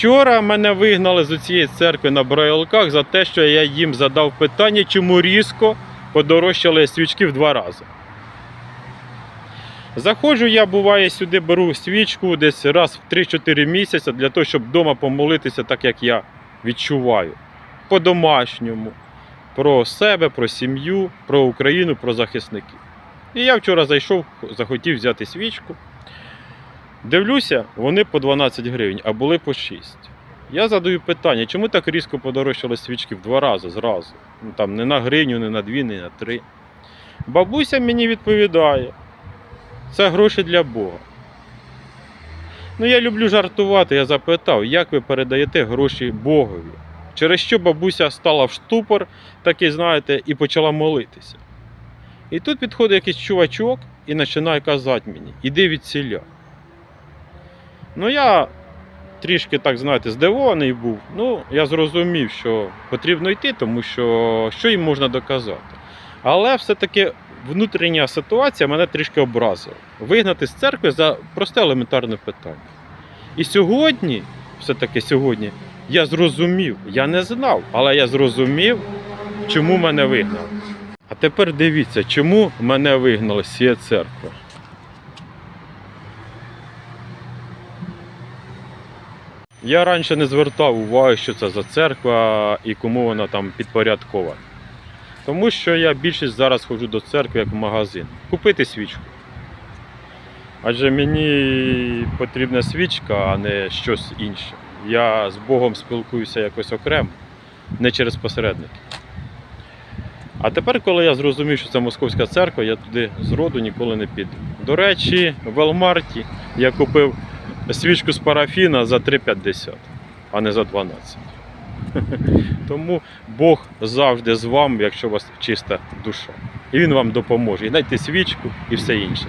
Вчора мене вигнали з цієї церкви на Брайлках за те, що я їм задав питання, чому різко подорожчали свічки в два рази. Заходжу я, буває, сюди беру свічку десь раз в 3-4 місяці для того, щоб вдома помолитися так, як я відчуваю. По-домашньому. Про себе, про сім'ю, про Україну, про захисників. І я вчора зайшов, захотів взяти свічку. Дивлюся, вони по 12 гривень, а були по 6. Я задаю питання, чому так різко подорожчали свічки в два рази зразу? Ну, там не на гривню, не на дві, не на три. Бабуся мені відповідає, це гроші для Бога. Ну, я люблю жартувати, я запитав, як ви передаєте гроші Богові? Через що бабуся стала в штупор, такий, знаєте, і почала молитися. І тут підходить якийсь чувачок і починає казати мені, іди від. Ну, я трішки, так знаєте, здивований був. Ну, я зрозумів, що потрібно йти, тому що що їм можна доказати. Але все-таки внутрішня ситуація мене трішки образила. Вигнати з церкви за просте елементарне питання. І сьогодні, все-таки сьогодні, я зрозумів, я не знав, але я зрозумів, чому мене вигнали. А тепер дивіться, чому мене вигнали з цієї церкви. Я раніше не звертав уваги, що це за церква і кому вона там підпорядкована. Тому що я більшість зараз ходжу до церкви як в магазин. Купити свічку. Адже мені потрібна свічка, а не щось інше. Я з Богом спілкуюся якось окремо, не через посередників. А тепер, коли я зрозумів, що це московська церква, я туди зроду ніколи не піду. До речі, в Елмарті я купив свічку з парафіна за 3,50, а не за 12. Тому Бог завжди з вами, якщо у вас чиста душа. І Він вам допоможе. І знайти свічку і все інше.